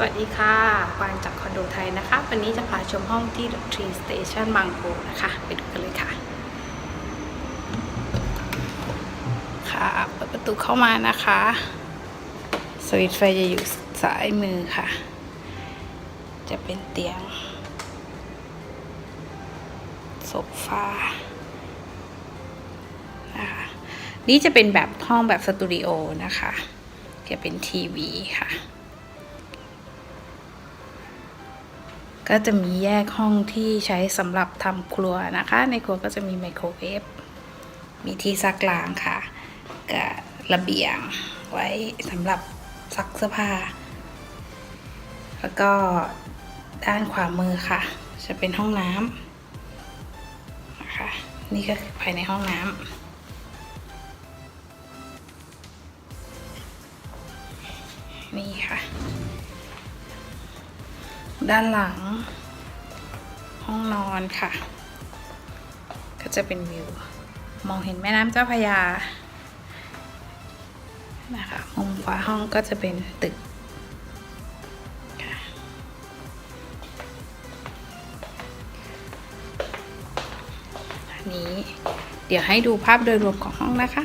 สวัสดีค่ะปานจากคอนโดไทยนะคะ วันนี้จะพาชมห้องที่ The Tree Station บางโพนะคะ ไปดูกันเลยค่ะ ค่ะ เปิดประตูเข้ามานะคะ สวิตไฟจะอยู่ซ้ายมือค่ะ จะเป็นเตียง โซฟา นะคะ นี่จะเป็นแบบห้องแบบสตูดิโอนะคะ จะเป็นทีวีค่ะ ก็จะมีแยกห้องที่ใช้สำหรับทำครัวนะคะ ในครัวก็จะมีไมโครเวฟมีที่ซักล้างค่ะกับระเบียงไว้สำหรับซักเสื้อผ้า แล้วก็ด้านขวามือค่ะ จะเป็นห้องน้ำนะคะนี่ก็คือภายในห้องน้ำนี่ค่ะ ด้านหลัง ห้องนอนค่ะ ก็จะเป็นวิว มองเห็นแม่น้ำเจ้าพยานะคะมุมขวาห้องก็จะเป็นตึกอันนี้ เดี๋ยวให้ดูภาพโดยรวมของห้องนะคะ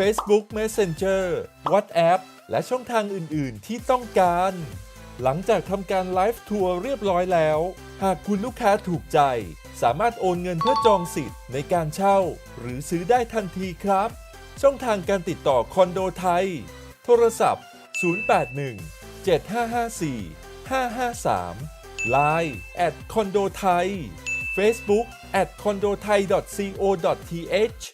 Facebook Messenger WhatsApp และช่องทางอื่น ๆ ที่ต้องการ หลังจากทำการไลฟ์ทัวร์เรียบร้อยแล้ว หากคุณลูกค้าถูกใจ สามารถโอนเงินเพื่อจองสิทธิ์ในการเช่า หรือซื้อได้ทันทีครับ ช่องทางการติดต่อคอนโดไทย โทรศัพท์ 081 7554 553 Line at คอนโดไทย Facebook at condothai.co.th